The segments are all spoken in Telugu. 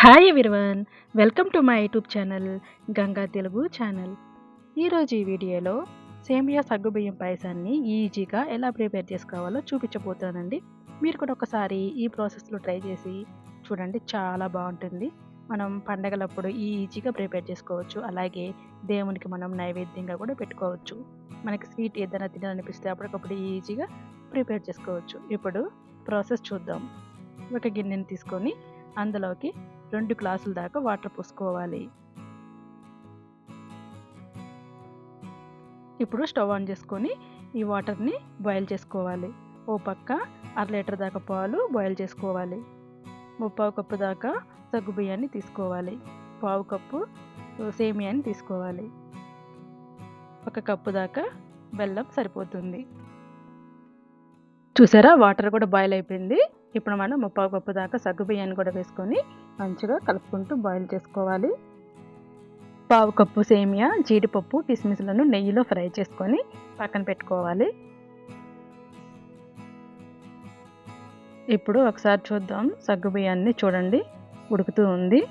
Hi everyone welcome to my YouTube channel Ganga Telugu channel ఈరోజు ఈ వీడియోలో సేమియా సగ్గుబియ్యం పాయసాన్ని ఈజీగా ఎలా ప్రిపేర్ చేసుకోవాలో చూపించబోతానండి మీరు కూడా ఒకసారి ఈ ప్రాసెస్లో ట్రై చేసి చూడండి చాలా బాగుంటుంది. మనం పండగలప్పుడు ఈజీగా ప్రిపేర్ చేసుకోవచ్చు. అలాగే దేవునికి మనం నైవేద్యంగా కూడా పెట్టుకోవచ్చు. మనకి స్వీట్ ఏదైనా తినాలనిపిస్తే అప్పటికప్పుడు ఈజీగా ప్రిపేర్ చేసుకోవచ్చు. ఇప్పుడు ప్రాసెస్ చూద్దాం. ఒక గిన్నెని తీసుకొని అందులోకి రెండు గ్లాసుల దాకా వాటర్ పోసుకోవాలి. ఇప్పుడు స్టవ్ ఆన్ చేసుకొని ఈ వాటర్ని బాయిల్ చేసుకోవాలి. ఓ పక్క అర లీటర్ దాకా పాలు బాయిల్ చేసుకోవాలి. ముప్పావు కప్పు దాకా సగ్గు బియ్యాన్ని తీసుకోవాలి. పావు కప్పు సేమియాని తీసుకోవాలి. ఒక కప్పు దాకా బెల్లం సరిపోతుంది. చూసారా? వాటర్ కూడా బాయిల్ అయిపోయింది. ఇప్పుడు మనం ముప్పావు కప్పు దాకా సగ్గు బియ్యాన్ని కూడా వేసుకొని మంచిగా కలుపుకుంటూ బాయిల్ చేసుకోవాలి. పావు కప్పు సేమియా జీడిపప్పు కిస్మిస్లను నెయ్యిలో ఫ్రై చేసుకొని పక్కన పెట్టుకోవాలి. ఇప్పుడు ఒకసారి చూద్దాం. సగ్గు బియ్యాన్ని చూడండి. ఉడుకుతూ ఉంది.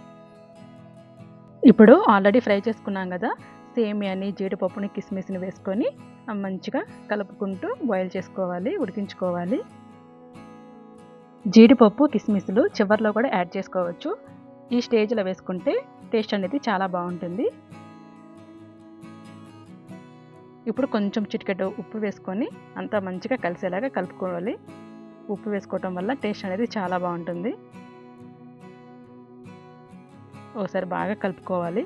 ఇప్పుడు ఆల్రెడీ ఫ్రై చేసుకున్నాం కదా సేమియాని జీడిపప్పుని కిస్మిస్ని వేసుకొని మంచిగా కలుపుకుంటూ బాయిల్ చేసుకోవాలి ఉడికించుకోవాలి. జీడిపప్పు కిస్మిస్లు చివరిలో కూడా యాడ్ చేసుకోవచ్చు. ఈ స్టేజ్లో వేసుకుంటే టేస్ట్ అనేది చాలా బాగుంటుంది. ఇప్పుడు కొంచెం చిటికెట్ ఉప్పు వేసుకొని అంతా మంచిగా కలిసేలాగా కలుపుకోవాలి. ఉప్పు వేసుకోవటం వల్ల టేస్ట్ అనేది చాలా బాగుంటుంది. ఒకసారి బాగా కలుపుకోవాలి.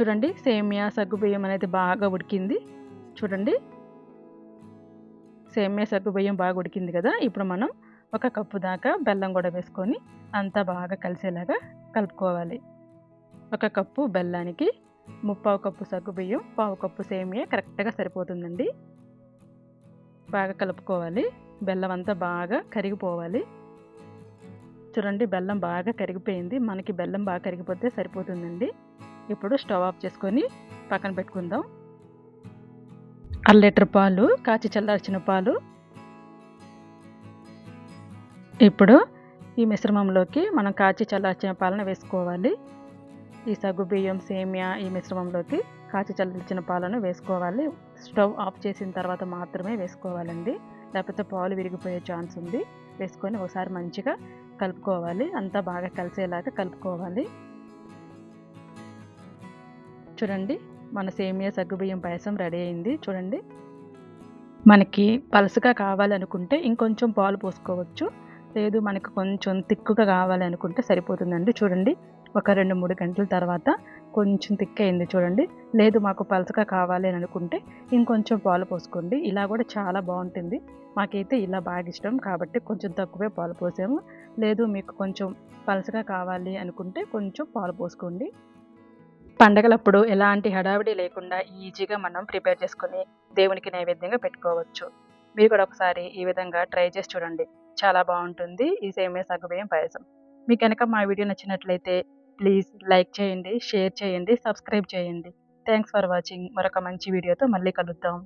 చూడండి సేమియా సగ్గుబియ్యం అనేది బాగా ఉడికింది. చూడండి. సేమియా సగ్గుబియ్యం బాగా ఉడికింది కదా? ఇప్పుడు మనం ఒక కప్పు దాకా బెల్లం కూడా వేసుకొని అంతా బాగా కలిసేలాగా కలుపుకోవాలి. ఒక కప్పు బెల్లానికి ముప్పావు కప్పు సగ్గుబియ్యం పావు కప్పు సేమియా కరెక్ట్గా సరిపోతుందండి. బాగా కలుపుకోవాలి. బెల్లం అంతా బాగా కరిగిపోవాలి. చూడండి బెల్లం బాగా కరిగిపోయింది. మనకి బెల్లం బాగా కరిగిపోతే సరిపోతుందండి. ఇప్పుడు స్టవ్ ఆఫ్ చేసుకొని పక్కన పెట్టుకుందాం. అర లీటర్ పాలు కాచి చల్లార్చిన పాలు. ఇప్పుడు ఈ మిశ్రమంలోకి మనం కాచి చల్లార్చిన పాలను వేసుకోవాలి. ఈ సగ్గు బియ్యం సేమియా ఈ మిశ్రమంలోకి కాచి చల్లార్చిన పాలను వేసుకోవాలి. స్టవ్ ఆఫ్ చేసిన తర్వాత మాత్రమే వేసుకోవాలండి. లేకపోతే పాలు విరిగిపోయే ఛాన్స్ ఉంది. వేసుకొని ఒకసారి మంచిగా కలుపుకోవాలి. అంతా బాగా కలిసేలాగా కలుపుకోవాలి. చూడండి మన సేమియా సగ్గుబియ్యం పాయసం రెడీ అయింది చూడండి. మనకి పలుసుగా కావాలనుకుంటే ఇంకొంచెం పాలు పోసుకోవచ్చు. లేదు మనకు కొంచెం తిక్కుగా కావాలనుకుంటే సరిపోతుందండి చూడండి. ఒక రెండు మూడు గంటల తర్వాత కొంచెం తిక్క అయింది చూడండి. లేదు మాకు పలసగా కావాలి అని అనుకుంటే ఇంకొంచెం పాలు పోసుకోండి. ఇలా కూడా చాలా బాగుంటుంది. మాకైతే ఇలా బాగా ఇష్టం కాబట్టి కొంచెం తక్కువే పాలు పోసాము. లేదు మీకు కొంచెం పలసగా కావాలి అనుకుంటే కొంచెం పాలు పోసుకోండి. పండగలప్పుడు ఎలాంటి హడావిడి లేకుండా ఈజీగా మనం ప్రిపేర్ చేసుకుని దేవునికి నైవేద్యంగా పెట్టుకోవచ్చు. మీరు కూడా ఒకసారి ఈ విధంగా ట్రై చేసి చూడండి. చాలా బాగుంటుంది. ఈ సేమే సగ్గుబియ్యం పాయసం. మీకు కనుక మా వీడియో నచ్చినట్లయితే ప్లీజ్ లైక్ చేయండి షేర్ చేయండి సబ్స్క్రైబ్ చేయండి. Thanks for watching. మరొక మంచి వీడియోతో మళ్ళీ కలుద్దాం.